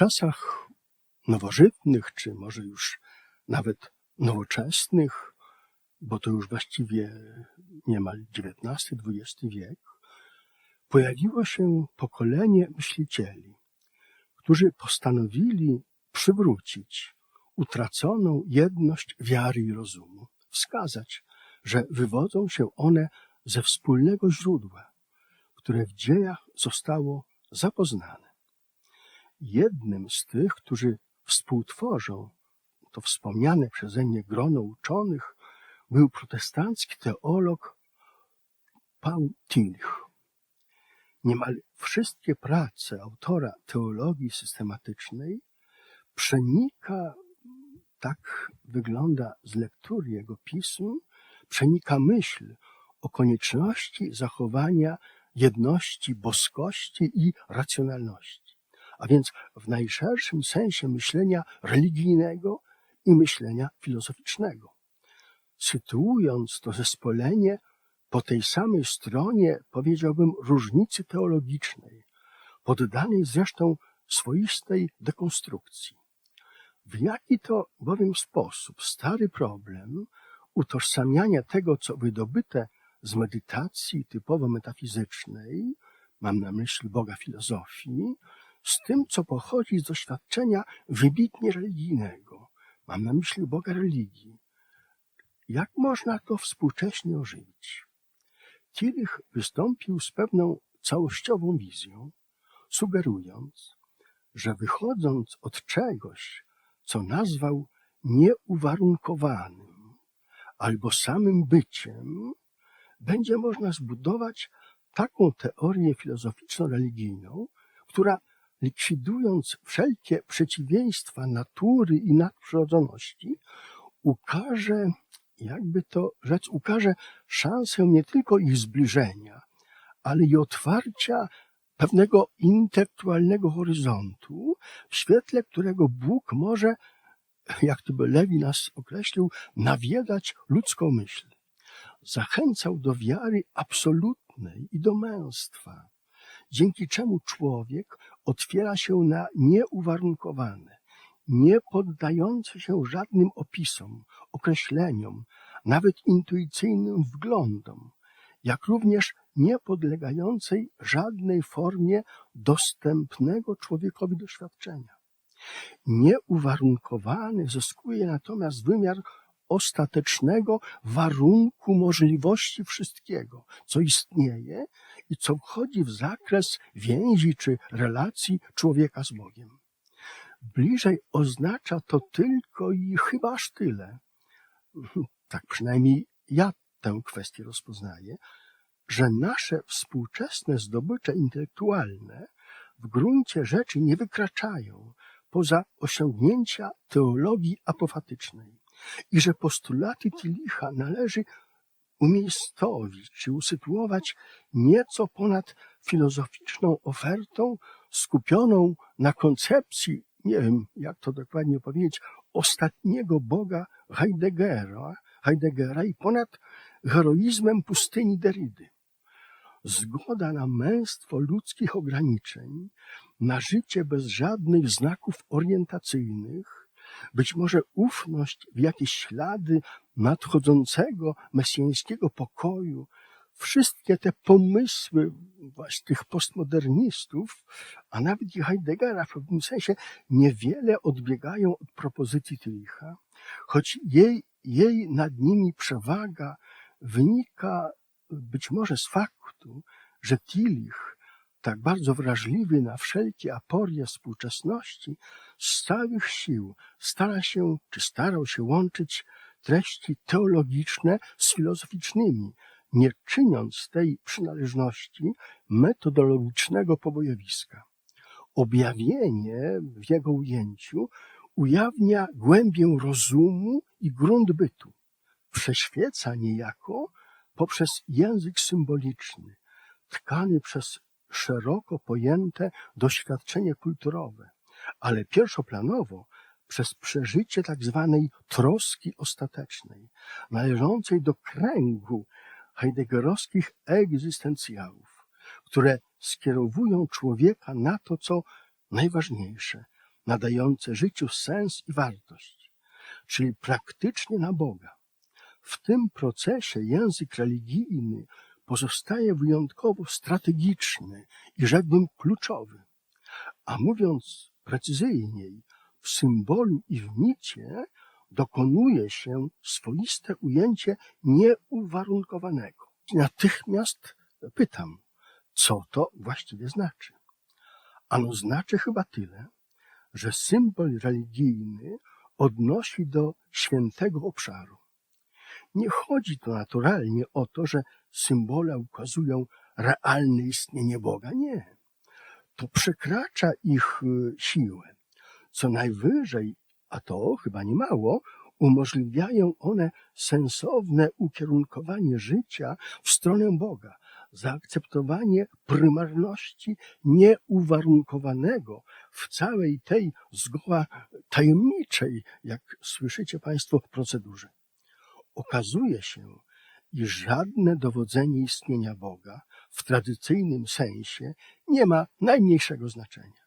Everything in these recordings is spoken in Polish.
czasach nowożytnych, czy może już nawet nowoczesnych, bo to już właściwie niemal XIX-XX wiek, pojawiło się pokolenie myślicieli, którzy postanowili przywrócić utraconą jedność wiary i rozumu, wskazać, że wywodzą się one ze wspólnego źródła, które w dziejach zostało zapoznane. Jednym z tych, którzy współtworzą to wspomniane przeze mnie grono uczonych, był protestancki teolog Paul Tillich. Niemal wszystkie prace autora teologii systematycznej przenika, tak wygląda z lektury jego pism, przenika myśl o konieczności zachowania jedności boskości i racjonalności, a więc w najszerszym sensie myślenia religijnego i myślenia filozoficznego. Sytuując to zespolenie po tej samej stronie, powiedziałbym, różnicy teologicznej, poddanej zresztą swoistej dekonstrukcji. W jaki to bowiem sposób stary problem utożsamiania tego, co wydobyte z medytacji typowo metafizycznej, mam na myśli Boga filozofii, z tym, co pochodzi z doświadczenia wybitnie religijnego, mam na myśli Boga religii. Jak można to współcześnie ożywić? Tillich wystąpił z pewną całościową wizją, sugerując, że wychodząc od czegoś, co nazwał nieuwarunkowanym albo samym byciem, będzie można zbudować taką teorię filozoficzno-religijną, która likwidując wszelkie przeciwieństwa natury i nadprzyrodzoności, ukaże, jakby to rzec, ukaże szansę nie tylko ich zbliżenia, ale i otwarcia pewnego intelektualnego horyzontu, w świetle którego Bóg może, jak to by Lewi nas określił, nawiedzać ludzką myśl. Zachęcał do wiary absolutnej i do męstwa, dzięki czemu człowiek otwiera się na nieuwarunkowane, nie poddające się żadnym opisom, określeniom, nawet intuicyjnym wglądom, jak również nie podlegającej żadnej formie dostępnego człowiekowi doświadczenia. Nieuwarunkowany zyskuje natomiast wymiar ostatecznego warunku możliwości wszystkiego, co istnieje i co wchodzi w zakres więzi czy relacji człowieka z Bogiem. Bliżej oznacza to tylko i chyba aż tyle, tak przynajmniej ja tę kwestię rozpoznaję, że nasze współczesne zdobycze intelektualne w gruncie rzeczy nie wykraczają poza osiągnięcia teologii apofatycznej i że postulaty Tillicha należy umiejscowić czy usytuować nieco ponad filozoficzną ofertą skupioną na koncepcji, nie wiem jak to dokładnie powiedzieć, ostatniego Boga Heideggera, Heideggera i ponad heroizmem pustyni Derrida. Zgoda na męstwo ludzkich ograniczeń, na życie bez żadnych znaków orientacyjnych, być może ufność w jakieś ślady nadchodzącego mesjańskiego pokoju, wszystkie te pomysły właśnie tych postmodernistów, a nawet i Heideggera w pewnym sensie niewiele odbiegają od propozycji Tillicha, choć jej, jej nad nimi przewaga wynika być może z faktu, że Tillich, tak bardzo wrażliwy na wszelkie aporie współczesności, z całych sił stara się, czy starał się łączyć treści teologiczne z filozoficznymi, nie czyniąc tej przynależności metodologicznego pobojowiska. Objawienie w jego ujęciu ujawnia głębię rozumu i grunt bytu. Prześwieca niejako poprzez język symboliczny, tkany przez szeroko pojęte doświadczenie kulturowe, ale pierwszoplanowo przez przeżycie tak zwanej troski ostatecznej, należącej do kręgu heideggerowskich egzystencjałów, które skierowują człowieka na to, co najważniejsze, nadające życiu sens i wartość, czyli praktycznie na Boga. W tym procesie język religijny pozostaje wyjątkowo strategiczny i rzekłbym kluczowy. A mówiąc precyzyjniej, w symbolu i w micie dokonuje się swoiste ujęcie nieuwarunkowanego. Natychmiast pytam, co to właściwie znaczy? Ano znaczy chyba tyle, że symbol religijny odnosi do świętego obszaru. Nie chodzi tu naturalnie o to, że symbole ukazują realne istnienie Boga. Nie. To przekracza ich y, siłę. Co najwyżej, a to chyba nie mało, umożliwiają one sensowne ukierunkowanie życia w stronę Boga, zaakceptowanie prymarności nieuwarunkowanego w całej tej zgoła tajemniczej, jak słyszycie Państwo, procedurze. Okazuje się, iż żadne dowodzenie istnienia Boga w tradycyjnym sensie nie ma najmniejszego znaczenia,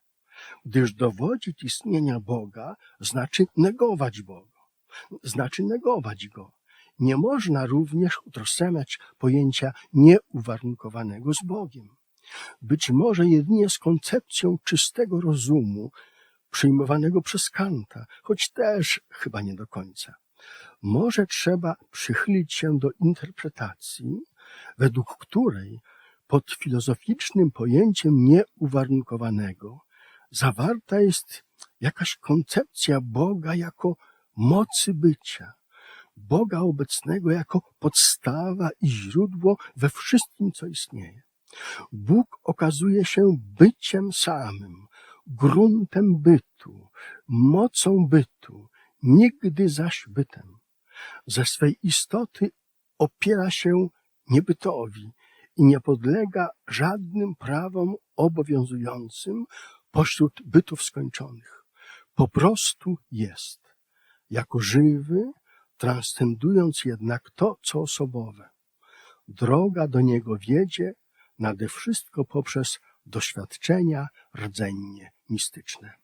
gdyż dowodzić istnienia Boga znaczy negować Boga, znaczy negować Go. Nie można również utożsamiać pojęcia nieuwarunkowanego z Bogiem. Być może jedynie z koncepcją czystego rozumu przyjmowanego przez Kanta, choć też chyba nie do końca. Może trzeba przychylić się do interpretacji, według której pod filozoficznym pojęciem nieuwarunkowanego zawarta jest jakaś koncepcja Boga jako mocy bycia, Boga obecnego jako podstawa i źródło we wszystkim, co istnieje. Bóg okazuje się byciem samym, gruntem bytu, mocą bytu, nigdy zaś bytem. Ze swej istoty opiera się niebytowi i nie podlega żadnym prawom obowiązującym pośród bytów skończonych. Po prostu jest, jako żywy, transcendując jednak to, co osobowe. Droga do niego wiedzie nade wszystko poprzez doświadczenia rdzennie mistyczne.